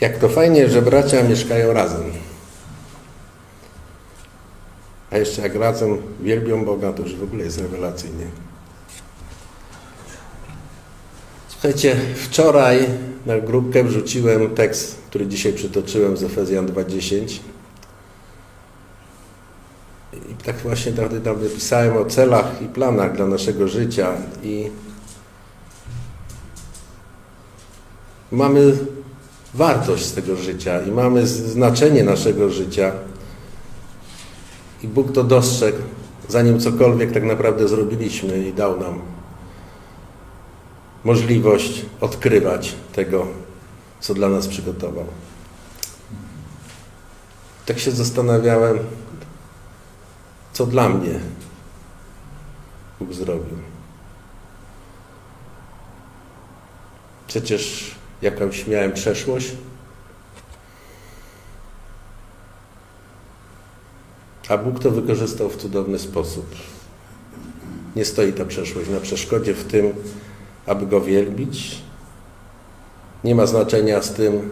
Jak to fajnie, że bracia mieszkają razem. A jeszcze jak razem wielbią Boga, to już w ogóle jest rewelacyjnie. Słuchajcie, wczoraj na grupkę wrzuciłem tekst, który dzisiaj przytoczyłem z Efezjan 2.10. I tak właśnie tam, tam napisałem o celach i planach dla naszego życia i mamy wartość z tego życia i mamy znaczenie naszego życia. I Bóg to dostrzegł, zanim cokolwiek tak naprawdę zrobiliśmy i dał nam możliwość odkrywać tego, co dla nas przygotował. Tak się zastanawiałem, co dla mnie Bóg zrobił. Przecież jakąś miałem przeszłość, a Bóg to wykorzystał w cudowny sposób. Nie stoi ta przeszłość na przeszkodzie w tym, aby Go wielbić. Nie ma znaczenia z tym,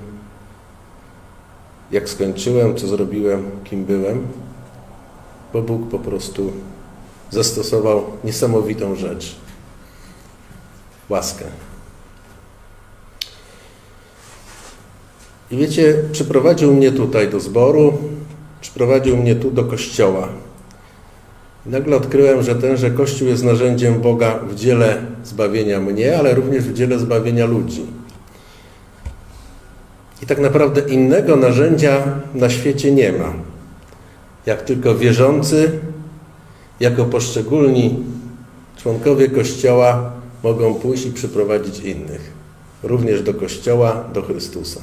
jak skończyłem, co zrobiłem, kim byłem, bo Bóg po prostu zastosował niesamowitą rzecz łaskę. I wiecie, przyprowadził mnie tutaj do zboru, przyprowadził mnie tu do kościoła. I nagle odkryłem, że tenże Kościół jest narzędziem Boga w dziele zbawienia mnie, ale również w dziele zbawienia ludzi. I tak naprawdę innego narzędzia na świecie nie ma. Jak tylko wierzący, jako poszczególni członkowie Kościoła mogą pójść i przyprowadzić innych. Również do Kościoła, do Chrystusa.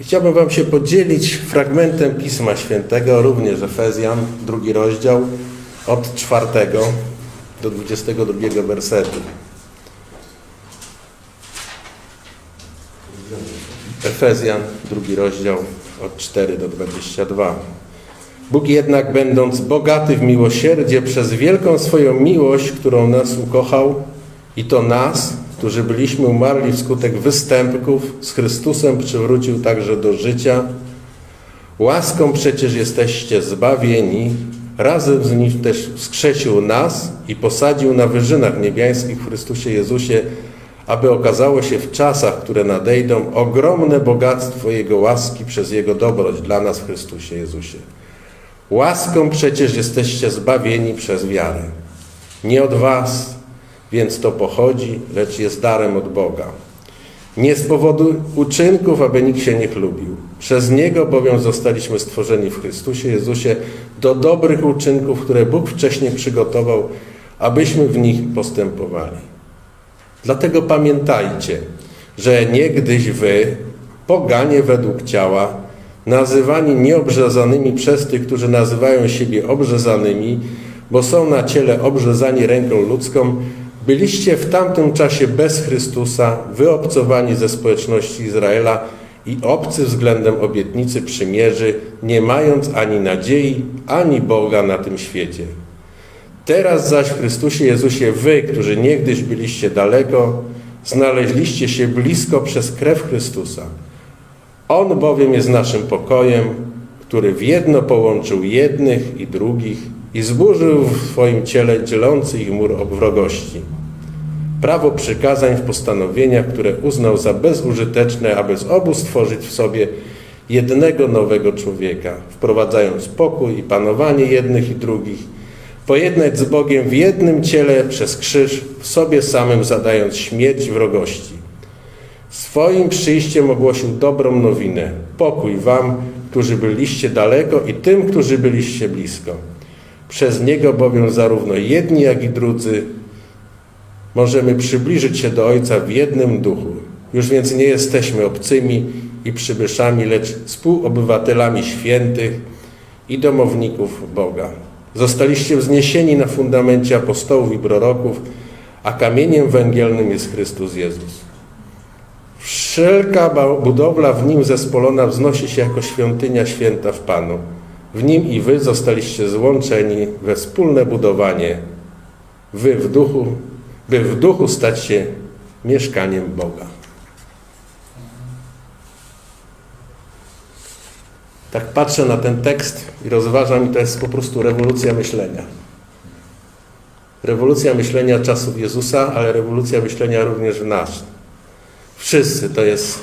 Chciałbym Wam się podzielić fragmentem Pisma Świętego, również Efezjan, drugi rozdział, od czwartego do 22 wersetu. Efezjan, drugi rozdział, od 4 do 22. Bóg jednak, będąc bogaty w miłosierdzie, przez wielką swoją miłość, którą nas ukochał, i to nas, którzy byliśmy umarli wskutek występków, z Chrystusem przywrócił także do życia. Łaską przecież jesteście zbawieni, razem z Nim też wskrzesił nas i posadził na wyżynach niebiańskich w Chrystusie Jezusie, aby okazało się w czasach, które nadejdą, ogromne bogactwo Jego łaski przez Jego dobroć dla nas w Chrystusie Jezusie. Łaską przecież jesteście zbawieni przez wiarę. Nie od was, więc to pochodzi, lecz jest darem od Boga. Nie z powodu uczynków, aby nikt się nie chlubił. Przez Niego bowiem zostaliśmy stworzeni w Chrystusie Jezusie do dobrych uczynków, które Bóg wcześniej przygotował, abyśmy w nich postępowali. Dlatego pamiętajcie, że niegdyś wy, poganie według ciała, nazywani nieobrzezanymi przez tych, którzy nazywają siebie obrzezanymi, bo są na ciele obrzezani ręką ludzką, byliście w tamtym czasie bez Chrystusa, wyobcowani ze społeczności Izraela i obcy względem obietnicy przymierzy, nie mając ani nadziei, ani Boga na tym świecie. Teraz zaś w Chrystusie Jezusie wy, którzy niegdyś byliście daleko, znaleźliście się blisko przez krew Chrystusa. On bowiem jest naszym pokojem, który w jedno połączył jednych i drugich i zburzył w swoim ciele dzielący ich mur wrogości. Prawo przykazań w postanowieniach, które uznał za bezużyteczne, aby z obu stworzyć w sobie jednego nowego człowieka, wprowadzając pokój i panowanie jednych i drugich, pojednać z Bogiem w jednym ciele przez krzyż, w sobie samym zadając śmierć wrogości. Swoim przyjściem ogłosił dobrą nowinę, pokój wam, którzy byliście daleko i tym, którzy byliście blisko. Przez Niego bowiem zarówno jedni, jak i drudzy możemy przybliżyć się do Ojca w jednym duchu. Już więc nie jesteśmy obcymi i przybyszami, lecz współobywatelami świętych i domowników Boga. Zostaliście wzniesieni na fundamencie apostołów i proroków, a kamieniem węgielnym jest Chrystus Jezus. Wszelka budowla w Nim zespolona wznosi się jako świątynia święta w Panu. W Nim i Wy zostaliście złączeni we wspólne budowanie, Wy w duchu, by w duchu stać się mieszkaniem Boga. Tak patrzę na ten tekst i rozważam, i to jest po prostu rewolucja myślenia. Rewolucja myślenia czasów Jezusa, ale rewolucja myślenia również w nas. Wszyscy to jest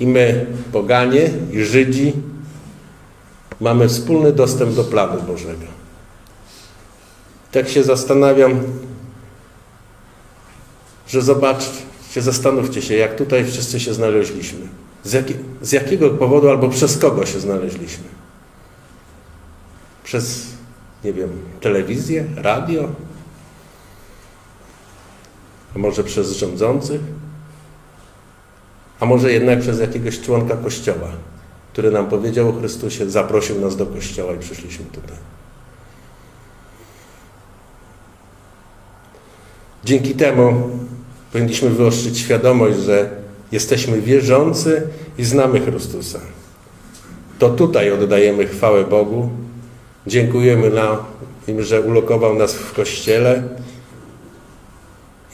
i my, poganie, i Żydzi, mamy wspólny dostęp do planu Bożego. Tak się zastanawiam, że zobaczcie, zastanówcie się, jak tutaj wszyscy się znaleźliśmy. Z, jaki, z jakiego powodu albo przez kogo się znaleźliśmy? Przez, nie wiem, telewizję, radio? A może przez rządzących? A może jednak przez jakiegoś członka Kościoła, który nam powiedział o Chrystusie, zaprosił nas do Kościoła i przyszliśmy tutaj. Dzięki temu powinniśmy wyostrzyć świadomość, że jesteśmy wierzący i znamy Chrystusa. To tutaj oddajemy chwałę Bogu. Dziękujemy na im, że ulokował nas w Kościele.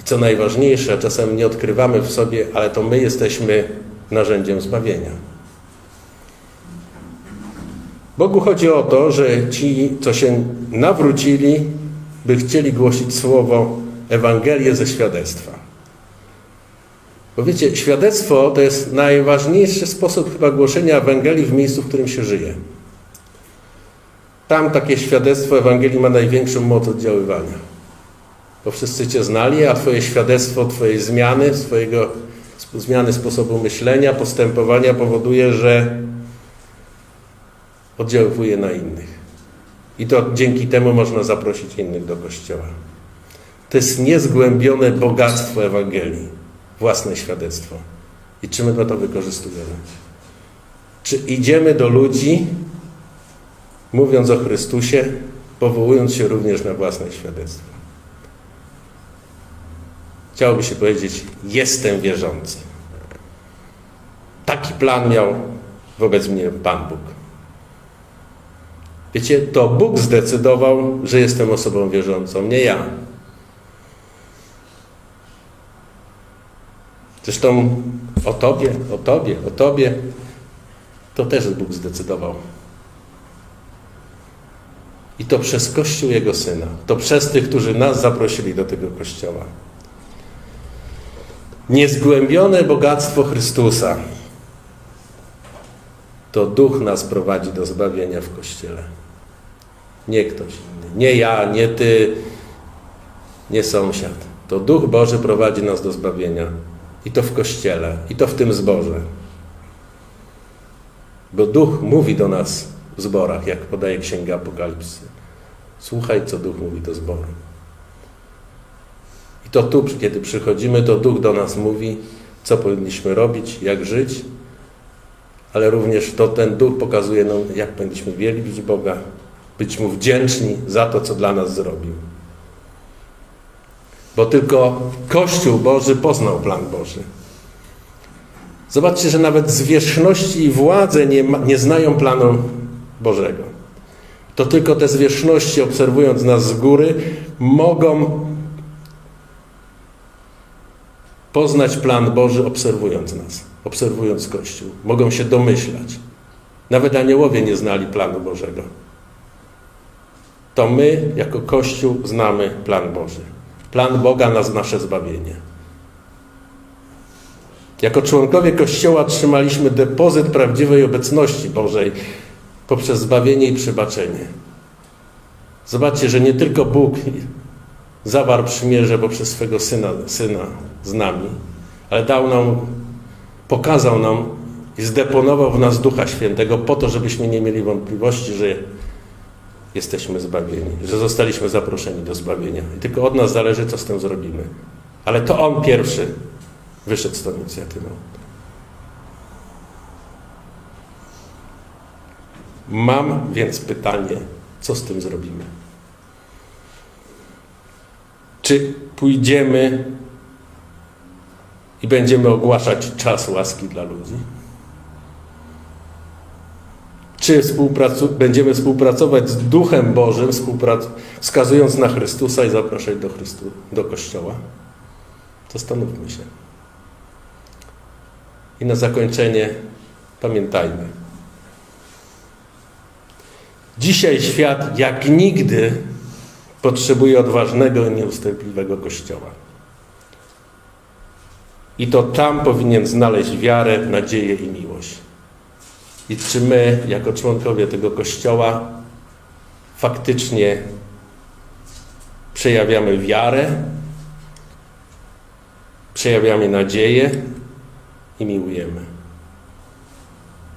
I co najważniejsze, czasem nie odkrywamy w sobie, ale to my jesteśmy narzędziem zbawienia. Bogu chodzi o to, że ci, co się nawrócili, by chcieli głosić słowo Ewangelię ze świadectwa. Bo wiecie, świadectwo to jest najważniejszy sposób chyba głoszenia Ewangelii w miejscu, w którym się żyje. Tam takie świadectwo Ewangelii ma największą moc oddziaływania. Bo wszyscy Cię znali, a Twoje świadectwo Twojej zmiany, swojego zmiany sposobu myślenia, postępowania powoduje, że oddziaływuje na innych. I to dzięki temu można zaprosić innych do Kościoła. To jest niezgłębione bogactwo Ewangelii, własne świadectwo. I czy my to wykorzystujemy? Czy idziemy do ludzi, mówiąc o Chrystusie, powołując się również na własne świadectwo? Chciałoby się powiedzieć, jestem wierzący. Taki plan miał wobec mnie Pan Bóg. Wiecie, to Bóg zdecydował, że jestem osobą wierzącą, nie ja. Zresztą o Tobie, o Tobie, o Tobie to też Bóg zdecydował. I to przez Kościół Jego Syna. To przez tych, którzy nas zaprosili do tego Kościoła. Niezgłębione bogactwo Chrystusa to Duch nas prowadzi do zbawienia w Kościele. Nie ktoś inny. Nie ja, nie Ty, nie sąsiad. To Duch Boży prowadzi nas do zbawienia. I to w Kościele, i to w tym zborze. Bo Duch mówi do nas w zborach, jak podaje Księga Apokalipsy. Słuchaj, co Duch mówi do zboru. I to tu, kiedy przychodzimy, to Duch do nas mówi, co powinniśmy robić, jak żyć, ale również to ten Duch pokazuje nam, jak powinniśmy wielbić Boga, być Mu wdzięczni za to, co dla nas zrobił. Bo tylko Kościół Boży poznał plan Boży. Zobaczcie, że nawet zwierzchności i władze nie, ma, nie znają planu Bożego. To tylko te zwierzchności, obserwując nas z góry, mogą poznać plan Boży, obserwując nas, obserwując Kościół. Mogą się domyślać. Nawet aniołowie nie znali planu Bożego. To my, jako Kościół, znamy plan Boży. Plan Boga na nasze zbawienie. Jako członkowie Kościoła trzymaliśmy depozyt prawdziwej obecności Bożej poprzez zbawienie i przebaczenie. Zobaczcie, że nie tylko Bóg zawarł przymierze poprzez swego syna, syna z nami, ale dał nam, pokazał nam i zdeponował w nas Ducha Świętego po to, żebyśmy nie mieli wątpliwości, że jesteśmy zbawieni, że zostaliśmy zaproszeni do zbawienia. I tylko od nas zależy, co z tym zrobimy. Ale to On pierwszy wyszedł z tą inicjatywą. Mam więc pytanie, co z tym zrobimy? Czy pójdziemy i będziemy ogłaszać czas łaski dla ludzi? Czy współpracu będziemy współpracować z Duchem Bożym, wskazując na Chrystusa i zapraszać do, Chrystu do Kościoła? Zastanówmy się. I na zakończenie pamiętajmy. Dzisiaj świat jak nigdy potrzebuje odważnego i nieustępliwego Kościoła. I to tam powinien znaleźć wiarę, nadzieję i miłość. I czy my, jako członkowie tego Kościoła, faktycznie przejawiamy wiarę, przejawiamy nadzieję i miłujemy.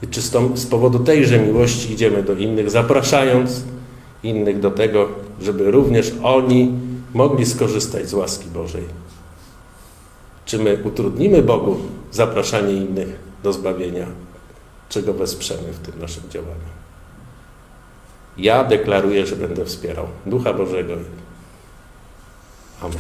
I czy z, powodu tejże miłości idziemy do innych, zapraszając innych do tego, żeby również oni mogli skorzystać z łaski Bożej. Czy my utrudnimy Bogu zapraszanie innych do zbawienia, czy go wesprzemy w tym naszym działaniu? Ja deklaruję, że będę wspierał Ducha Bożego. Amen.